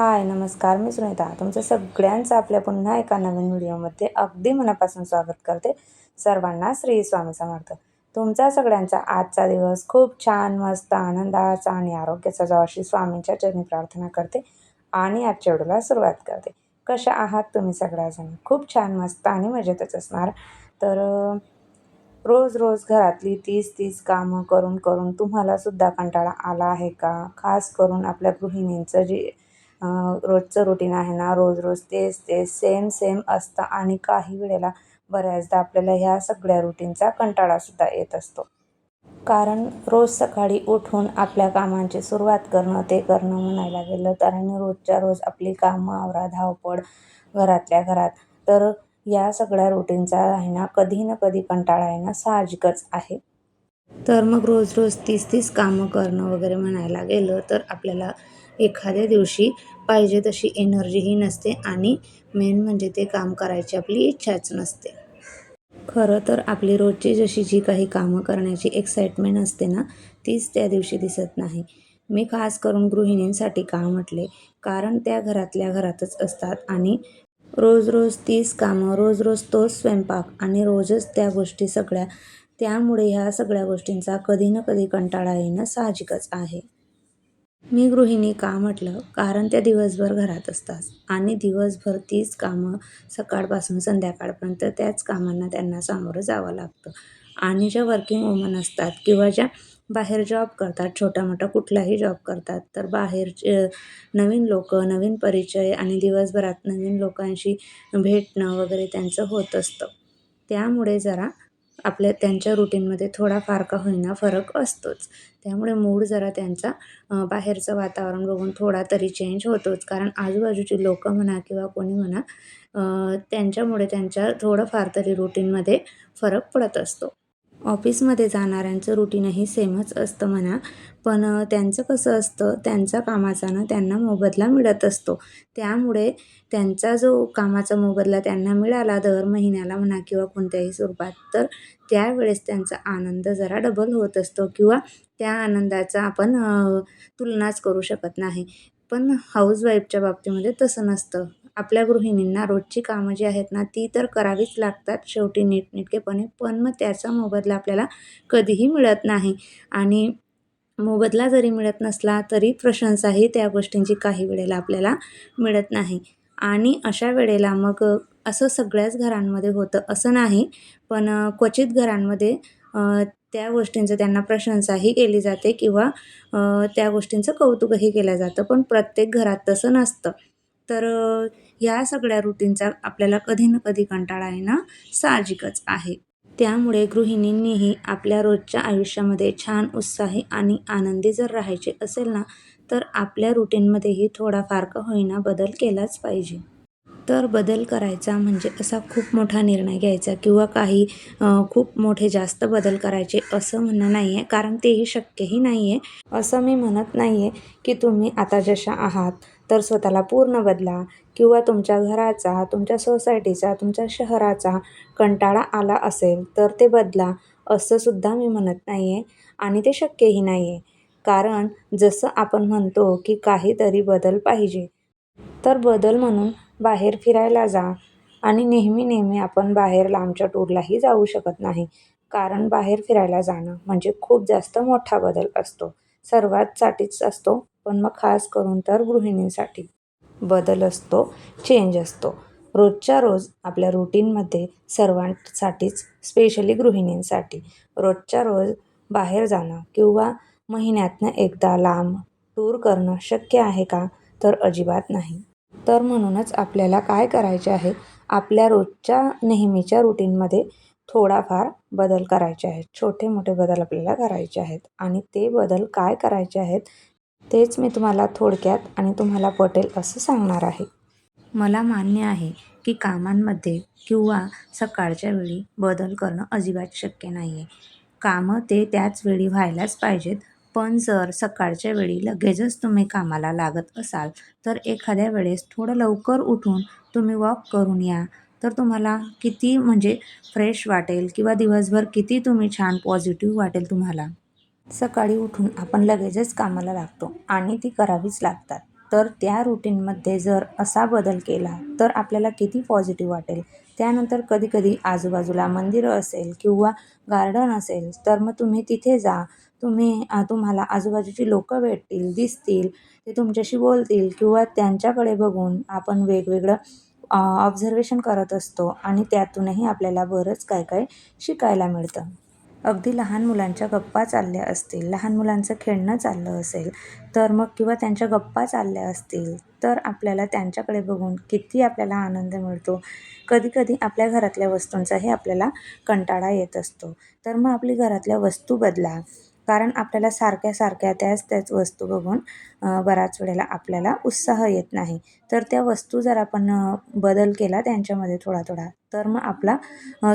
हाय नमस्कार मी सुनीता. तुमचं सगळ्यांचं आपल्या पुन्हा एका नवीन व्हिडिओमध्ये अगदी मनापासून स्वागत करते. सर्वांना श्री स्वामी समर्थ. तुमचा सगळ्यांचा आजचा दिवस खूप छान मस्त आनंदाचा आणि आरोग्याचा जो अशी स्वामींच्या चरणी प्रार्थना करते आणि आजच्या व्हिडिओला सुरुवात करते. कशा आहात तुम्ही सगळ्याजण? खूप छान मस्त आणि मजेतच असणार. तर रोज रोज घरातली तीस तीस कामं करून करून तुम्हालासुद्धा कंटाळा आला आहे का? खास करून आपल्या गृहिणींचं जे रोजचं रुटीन आहे ना रोज रोज तेच तेच सेम सेम असतं आणि काही वेळेला बऱ्याचदा आपल्याला ह्या सगळ्या रुटीनचा कंटाळासुद्धा येत असतो. कारण रोज सकाळी उठून आपल्या कामांची सुरुवात करणं ते करणं म्हणायला गेलं तर आणि रोजच्या रोज आपली कामं आवरा धावपळ घरातल्या घरात तर या सगळ्या रुटीनचा आहे ना कधी ना कधी कंटाळा येणं साहजिकच आहे. तर मग रोज रोज तीस तीस कामं करणं वगैरे म्हणायला गेलं तर आपल्याला एखाद्या दिवशी पाहिजे तशी एनर्जीही नसते आणि मेन म्हणजे ते काम करायची आपली इच्छाच नसते. खरं तर आपली रोजची जशी जी काही कामं करण्याची एक्साइटमेंट असते ना तीच त्या दिवशी दिसत नाही. मी खास करून गृहिणींसाठी का म्हटले? कारण त्या घरातल्या घरातच असतात आणि रोज रोज तीच कामं रोज रोज तोच स्वयंपाक आणि रोजच त्या गोष्टी सगळ्या त्यामुळे ह्या सगळ्या गोष्टींचा कधी ना कधी कंटाळा येणं साहजिकच आहे. मी गृहिणी का म्हटलं? कारण त्या दिवसभर घरात असतात आणि दिवसभर तीच कामं सकाळपासून संध्याकाळपर्यंत त्याच कामांना त्यांना सामोरं जावं लागतं. आणि ज्या वर्किंग वुमन असतात किंवा ज्या बाहेर जॉब करतात छोटा मोठा कुठलाही जॉब करतात तर बाहेरचे नवीन लोक नवीन परिचय आणि दिवसभरात नवीन लोकांशी भेटणं वगैरे त्यांचं होत असतं. त्यामुळे जरा आपल्या त्यांच्या रुटीनमध्ये थोडाफार का होईना फरक असतोच. त्यामुळे मूड जरा त्यांचा बाहेरचं वातावरण बघून थोडा तरी चेंज होतोच. कारण आजूबाजूची लोकं म्हणा किंवा कोणी म्हणा त्यांच्यामुळे त्यांच्या थोडंफार तरी रुटीनमध्ये फरक पडत असतो. ऑफिसमध्ये जाणाऱ्यांचं रुटीनही सेमच असतं म्हणा. पण त्यांचं कसं असतं त्यांचा कामाचा ना त्यांना मोबदला मिळत असतो. त्यामुळे त्यांचा जो कामाचा मोबदला त्यांना मिळाला दर महिन्याला म्हणा किंवा कोणत्याही स्वरूपात तर त्यावेळेस त्यांचा आनंद जरा डबल होत असतो किंवा त्या आनंदाचा आपण तुलनाच करू शकत नाही. पण हाऊसवाईफच्या बाबतीमध्ये तसं नसतं. आपल्या गृहिणींना रोजची कामं जी आहेत ना ती तर करावीच लागतात शेवटी नीटनेटकेपणे पण मग त्याचा मोबदला आपल्याला कधीही मिळत नाही. आणि मोबदला जरी मिळत नसला तरी प्रशंसाही त्या गोष्टींची काही वेळेला आपल्याला मिळत नाही. आणि अशा वेळेला मग असं सगळ्याच घरांमध्ये होतं असं नाही पण क्वचित घरांमध्ये त्या गोष्टींचं त्यांना प्रशंसाही केली जाते किंवा त्या गोष्टींचं कौतुकही केलं जातं पण प्रत्येक घरात तसं नसतं. तर ह्या या सगळ्या रुटीनचा आपल्याला कधी ना कधी कंटाळा येणं साहजिकच आहे. त्यामुळे गृहिणींनीही आपल्या रोजच्या आयुष्यामध्ये छान उत्साही आणि आनंदी जर राहायचे असेल ना तर आपल्या रुटीनमध्येही थोडाफार का होईना बदल केलाच पाहिजे. तर बदल करायचा म्हणजे असा खूप मोठा निर्णय घ्यायचा किंवा काही खूप मोठे जास्त बदल करायचे असं म्हणणं नाही आहे कारण तेही शक्यही नाही आहे असं मी म्हणत नाही आहे की तुम्ही आता जशा आहात तर स्वतःला पूर्ण बदला किंवा तुमच्या घराचा तुमच्या सोसायटीचा तुमच्या शहराचा कंटाळा आला असेल तर ते बदला असंसुद्धा मी म्हणत नाही आहे आणि ते शक्यही नाही आहे कारण जसं आपण म्हणतो की काहीतरी बदल पाहिजे. तर बदल म्हणून बाहेर फिरायला जा. आणि नेहमी नेहमी आपण बाहेर लांबच्या टूरलाही जाऊ शकत नाही. कारण बाहेर फिरायला जाणं म्हणजे खूप जास्त मोठा बदल असतो. सर्वांसाठीच असतो पण मग खास करून तर गृहिणींसाठी. बदल असतो चेंज असतो. रोजच्या रोज आपल्या रुटीनमध्ये सर्वांसाठीच स्पेशली गृहिणींसाठी. रोजच्या रोज बाहेर जाणं किंवा महिन्यातनं एकदा लांब टूर करणं शक्य आहे का? तर अजिबात नाही. तर म्हणूनच आपल्याला काय करायचे आहे? आपल्या रोजच्या नेहमीच्या रुटीनमध्ये थोडाफार बदल करायचे आहेत. छोटे मोठे बदल आपल्याला करायचे आहेत. आणि ते बदल काय करायचे आहेत? तेच मी तुम्हाला थोडक्यात आणि तुम्हाला पटेल असं सांगणार आहे. मला मान्य आहे की कामांमध्ये किंवा सकाळच्या वेळी बदल करणं अजिबात शक्य नाही आहे कामं ते त्याच वेळी व्हायलाच पाहिजेत. पण जर सकाळच्या वेळी लगेचच तुम्ही कामाला लागत असाल तर एखाद्या वेळेस थोडं लवकर उठून तुम्ही वॉक करून या. तर तुम्हाला किती म्हणजे फ्रेश वाटेल किंवा दिवसभर किती तुम्ही छान पॉझिटिव्ह वाटेल तुम्हाला. सकाळी उठून आपण लगेचच कामाला लागतो आणि ती करावीच लागतात. तर त्या रुटीनमध्ये जर असा बदल केला तर आपल्याला किती पॉझिटिव्ह वाटेल? त्यानंतर कधीकधी आजूबाजूला मंदिरं असेल किंवा गार्डन असेल तर मग तुम्ही तिथे जा. तुम्ही तुम्हाला आजूबाजूची लोकं भेटतील दिसतील ते तुमच्याशी बोलतील किंवा त्यांच्याकडे बघून आपण वेगवेगळं ऑब्झर्वेशन करत असतो आणि त्यातूनही आपल्याला बरंच काय काय शिकायला मिळतं. अगदी लहान मुलांच्या गप्पा चालल्या असतील लहान मुलांचं खेळणं चाललं असेल तर मग किंवा त्यांच्या गप्पा चालल्या असतील तर आपल्याला त्यांच्याकडे बघून किती आपल्याला आनंद मिळतो. कधीकधी आपल्या घरातल्या वस्तूंचाही आपल्याला कंटाळा येत असतो. तर मग आपली घरातल्या वस्तू बदला. कारण आपल्याला सारख्या सारख्या त्याच त्याच वस्तू बघून बऱ्याच वेळेला आपल्याला उत्साह येत नाही. तर त्या वस्तू जर आपण बदल केला त्यांच्यामध्ये थोडा थोडा तर मग आपला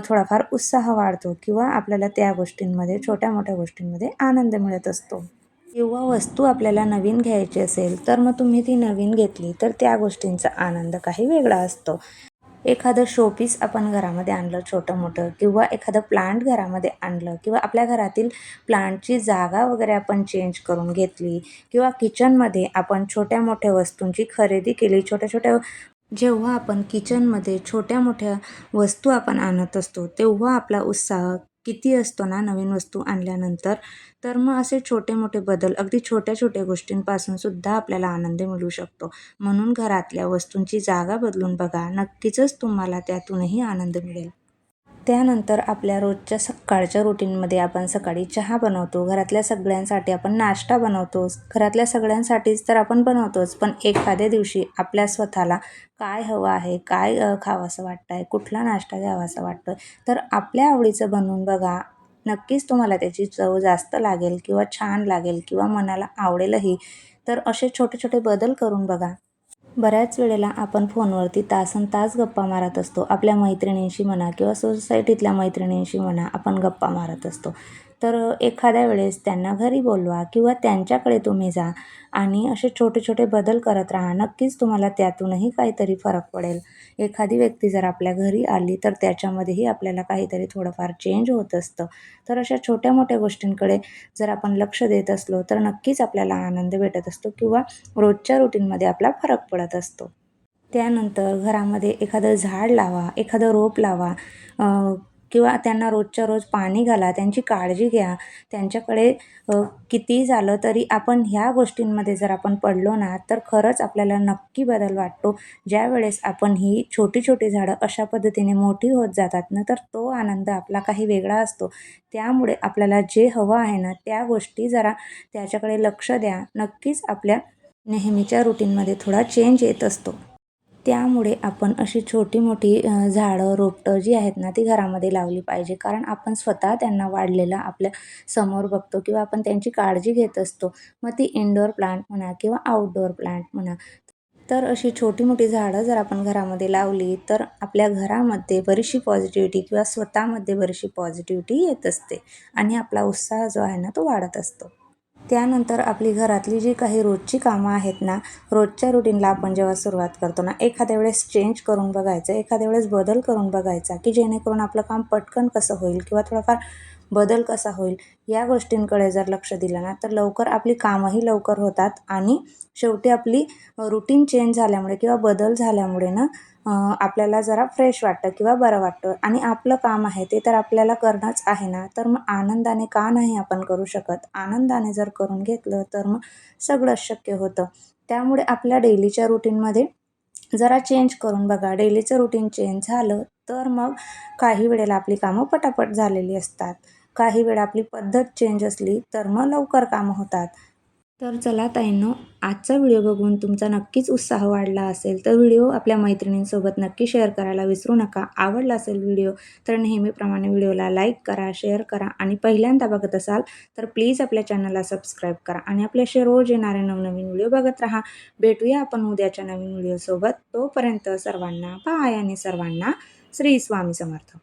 थोडाफार उत्साह वाढतो किंवा आपल्याला त्या गोष्टींमध्ये छोट्या मोठ्या गोष्टींमध्ये आनंद मिळत असतो. किंवा वस्तू आपल्याला नवीन घ्यायची असेल तर मग तुम्ही ती नवीन घेतली तर त्या गोष्टींचा आनंद काही वेगळा असतो. एखादं शोपीस आपण घरामध्ये आणलं छोटं मोठं किंवा एखादं प्लांट घरामध्ये आणलं किंवा आपल्या घरातील प्लांटची जागा वगैरे आपण चेंज करून घेतली किंवा किचनमध्ये आपण छोट्या मोठ्या वस्तूंची खरेदी केली छोट्या छोट्या जेव्हा आपण किचनमध्ये छोट्या मोठ्या वस्तू आपण आणत असतो तेव्हा आपला उत्साह किती असतो ना नवीन वस्तू आणल्यानंतर तर मग असे छोटे मोठे बदल अगदी छोट्या छोट्या गोष्टींपासून सुद्धा आपल्याला आनंद मिळू शकतो. म्हणून घरातल्या वस्तूंची जागा बदलून बघा नक्कीच तुम्हाला त्यातूनही आनंद मिळेल. त्यानंतर आपल्या रोजच्या सकाळच्या रुटीनमध्ये आपण सकाळी चहा बनवतो. घरातल्या सगळ्यांसाठी आपण नाश्ता बनवतोच घरातल्या सगळ्यांसाठीच तर आपण बनवतोच. पण एखाद्या दिवशी आपल्या स्वतःला काय हवं आहे काय खावंसं वाटतं आहे कुठला नाश्ता घ्यावासा वाटतो तर आपल्या आवडीचं बनवून बघा. नक्कीच तुम्हाला त्याची चव जास्त लागेल किंवा छान लागेल किंवा मनाला आवडेलही. तर असे छोटे छोटे बदल करून बघा. बऱ्याच वेळेला आपण फोनवरती तासन तास गप्पा मारत असतो. आपल्या मैत्रिणींशी म्हणा किंवा सोसायटीतल्या मैत्रिणींशी म्हणा आपण गप्पा मारत असतो. तर एखाद्या वेळेस त्यांना घरी बोलवा किंवा त्यांच्याकडे तुम्ही जा आणि असे छोटे छोटे बदल करत राहा. नक्कीच तुम्हाला त्यातूनही काहीतरी फरक पडेल. एखादी व्यक्ती जर आपल्या घरी आली तर त्याच्यामध्येही आपल्याला काहीतरी थोडंफार चेंज होत असतं. तर अशा छोट्या मोठ्या गोष्टींकडे जर आपण लक्ष देत असलो तर नक्कीच आपल्याला आनंद भेटत असतो किंवा रोजच्या रुटीनमध्ये आपला फरक पडत असतो. त्यानंतर घरामध्ये एखादं झाड लावा एखादं रोप लावा. किंवा त्यांना रोजच्या रोज पाणी घाला त्यांची काळजी घ्या त्यांच्याकडे किती झालं तरी आपण ह्या गोष्टींमध्ये जर आपण पडलो ना तर खरंच आपल्याला नक्की बदल वाटतो. ज्यावेळेस आपण ही छोटी छोटी झाडं अशा पद्धतीने मोठी होत जातात ना तर तो आनंद आपला काही वेगळा असतो. त्यामुळे आपल्याला जे हवं आहे ना त्या गोष्टी जरा त्याच्याकडे लक्ष द्या. नक्कीच आपल्या नेहमीच्या रुटीनमध्ये थोडा चेंज येत असतो. त्यामुळे आपण अशी छोटी मोठी झाडं रोपटं जी आहेत ना ती घरामध्ये लावली पाहिजे. कारण आपण स्वतः त्यांना वाढलेलं आपल्यासमोर बघतो किंवा आपण त्यांची काळजी घेत असतो. मग ती इनडोअर प्लांट म्हणा किंवा आउटडोअर प्लांट म्हणा तर अशी छोटी मोठी झाडं जर आपण घरामध्ये लावली तर आपल्या घरामध्ये बरीचशी पॉझिटिव्हिटी किंवा स्वतःमध्ये बरीचशी पॉझिटिव्हिटी येत असते. आणि आपला उत्साह जो आहे ना तो वाढत असतो. त्यानंतर आपली घरातली जी काही रोजची कामं आहेत ना रोजच्या रुटीनला आपण जेव्हा सुरुवात करतो ना एखाद्या वेळेस चेंज करून बघायचं एखाद्या वेळेस बदल करून बघायचा की जेणेकरून आपलं काम पटकन कसं होईल किंवा थोडाफार बदल कसा होईल या गोष्टींकडे जर लक्ष दिलं ना तर लवकर आपली कामंही लवकर होतात आणि शेवटी आपली रुटीन चेंज झाल्यामुळे किंवा बदल झाल्यामुळे ना आपल्याला जरा फ्रेश वाटतं किंवा बरं वाटतं. आणि आपलं काम आहे ते तर आपल्याला करणंच आहे ना. तर मग आनंदाने का नाही आपण करू शकत? आनंदाने जर करून घेतलं तर मग सगळंच शक्य होतं. त्यामुळे आपल्या डेलीच्या रुटीनमध्ये जरा चेंज करून बघा. डेलीचं रुटीन चेंज झालं तर मग काही वेळेला आपली कामं पटापट झालेली असतात. काही वेळा आपली पद्धत चेंज असली तर मग लवकर कामं होतात. तर चला ताईंनो आजचा व्हिडिओ बघून तुमचा नक्कीच उत्साह वाढला असेल. तर व्हिडिओ आपल्या मैत्रिणींसोबत नक्की शेअर करायला विसरू नका. आवडला असेल व्हिडिओ तर नेहमीप्रमाणे व्हिडिओला लाईक करा शेअर करा आणि पहिल्यांदा बघत असाल तर प्लीज आपल्या चॅनलला सबस्क्राईब करा आणि आपल्याशी रोज येणारे नवनवीन व्हिडिओ बघत राहा. भेटूया आपण उद्याच्या नवीन व्हिडिओसोबत. तोपर्यंत सर्वांना बाय आणि सर्वांना श्री स्वामी समर्थ.